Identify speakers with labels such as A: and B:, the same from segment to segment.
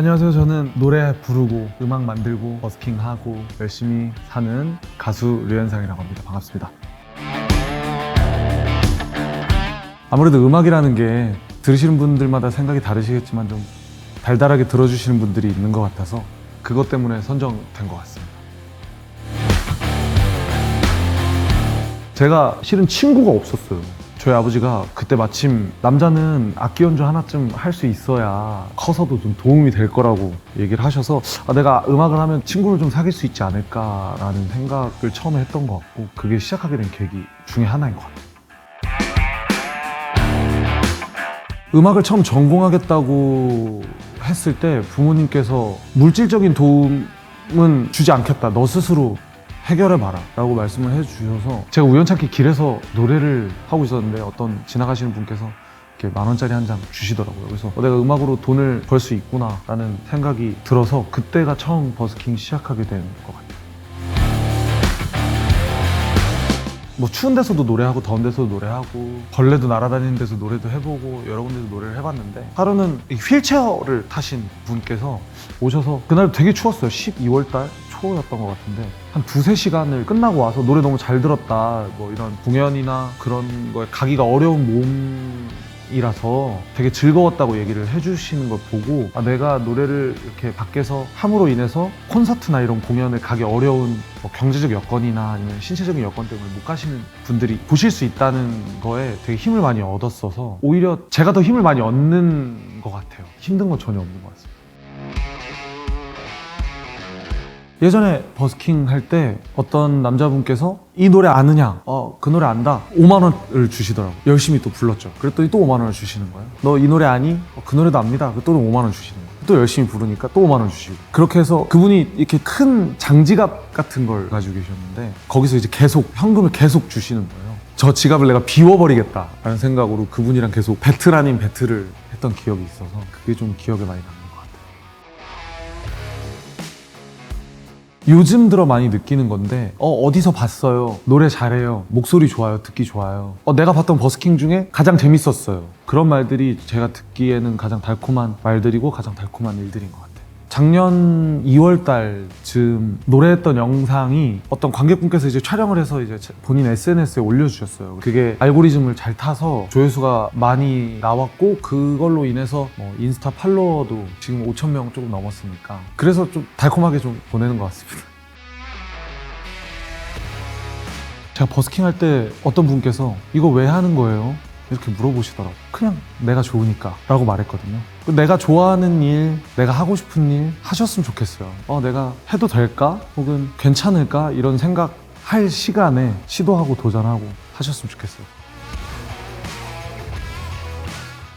A: 안녕하세요. 저는 노래 부르고 음악 만들고 버스킹하고 열심히 사는 가수 류현상이라고 합니다. 반갑습니다. 아무래도 음악이라는 게 들으시는 분들마다 생각이 다르시겠지만 좀 달달하게 들어주시는 분들이 있는 것 같아서 그것 때문에 선정된 것 같습니다. 제가 실은 친구가 없었어요. 저희 아버지가 그때 마침 남자는 악기 연주 하나쯤 할 수 있어야 커서도 좀 도움이 될 거라고 얘기를 하셔서 아, 내가 음악을 하면 친구를 좀 사귈 수 있지 않을까라는 생각을 처음에 했던 것 같고 그게 시작하게 된 계기 중에 하나인 것 같아요. 음악을 처음 전공하겠다고 했을 때 부모님께서 물질적인 도움은 주지 않겠다. 너 스스로 해결해봐라. 라고 말씀을 해주셔서 제가 우연찮게 길에서 노래를 하고 있었는데 어떤 지나가시는 분께서 이렇게 만 원짜리 한 장 주시더라고요. 그래서 어, 내가 음악으로 돈을 벌 수 있구나 라는 생각이 들어서 그때가 처음 버스킹 시작하게 된 것 같아요. 뭐 추운 데서도 노래하고 더운 데서도 노래하고 벌레도 날아다니는 데서 노래도 해보고 여러 군데서 노래를 해봤는데 하루는 이 휠체어를 타신 분께서 오셔서 그날 되게 추웠어요 12월 달 초였던 것 같은데 한 두세 시간을 끝나고 와서 노래 너무 잘 들었다 뭐 이런 공연이나 그런 거에 가기가 어려운 몸이라서 되게 즐거웠다고 얘기를 해주시는 걸 보고 아, 내가 노래를 이렇게 밖에서 함으로 인해서 콘서트나 이런 공연을 가기 어려운 뭐 경제적 여건이나 아니면 신체적인 여건 때문에 못 가시는 분들이 보실 수 있다는 거에 되게 힘을 많이 얻었어서 오히려 제가 더 힘을 많이 얻는 것 같아요. 힘든 건 전혀 없는 것 같습니다. 예전에 버스킹 할 때 어떤 남자분께서 이 노래 아느냐? 어, 그 노래 안다. 5만 원을 주시더라고. 열심히 또 불렀죠. 그랬더니 또 5만 원을 주시는 거예요. 너 이 노래 아니? 어, 그 노래도 압니다. 또 5만 원 주시는 거예요. 또 열심히 부르니까 또 5만 원 주시고. 그렇게 해서 그분이 이렇게 큰 장지갑 같은 걸 가지고 계셨는데 거기서 이제 계속 현금을 계속 주시는 거예요. 저 지갑을 내가 비워버리겠다라는 생각으로 그분이랑 계속 배틀 아닌 배틀을 했던 기억이 있어서 그게 좀 기억에 많이 같아요. 요즘 들어 많이 느끼는 건데 어 어디서 봤어요? 노래 잘해요. 목소리 좋아요. 듣기 좋아요. 어 내가 봤던 버스킹 중에 가장 재밌었어요. 그런 말들이 제가 듣기에는 가장 달콤한 말들이고 가장 달콤한 일들인 것 같아요 작년 2월 달 쯤 노래했던 영상이 어떤 관객분께서 이제 촬영을 해서 이제 본인 SNS에 올려주셨어요. 그게 알고리즘을 잘 타서 조회수가 많이 나왔고 그걸로 인해서 뭐 인스타 팔로워도 지금 5천 명 조금 넘었으니까 그래서 좀 달콤하게 좀 보내는 것 같습니다. 제가 버스킹 할 때 어떤 분께서 이거 왜 하는 거예요? 이렇게 물어보시더라고. 그냥 내가 좋으니까 라고 말했거든요. 내가 좋아하는 일, 내가 하고 싶은 일 하셨으면 좋겠어요. 어, 내가 해도 될까? 혹은 괜찮을까? 이런 생각 할 시간에 시도하고 도전하고 하셨으면 좋겠어요.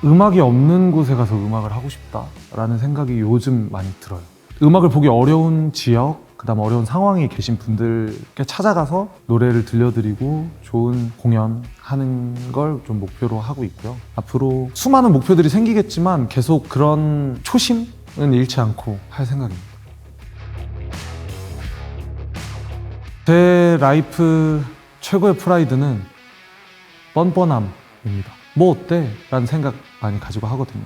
A: 음악이 없는 곳에 가서 음악을 하고 싶다라는 생각이 요즘 많이 들어요. 음악을 보기 어려운 지역, 그다음 어려운 상황에 계신 분들께 찾아가서 노래를 들려드리고 좋은 공연 하는 걸 좀 목표로 하고 있고요. 앞으로 수많은 목표들이 생기겠지만 계속 그런 초심은 잃지 않고 할 생각입니다. 제 라이프 최고의 프라이드는 뻔뻔함입니다. 뭐 어때? 라는 생각 많이 가지고 하거든요.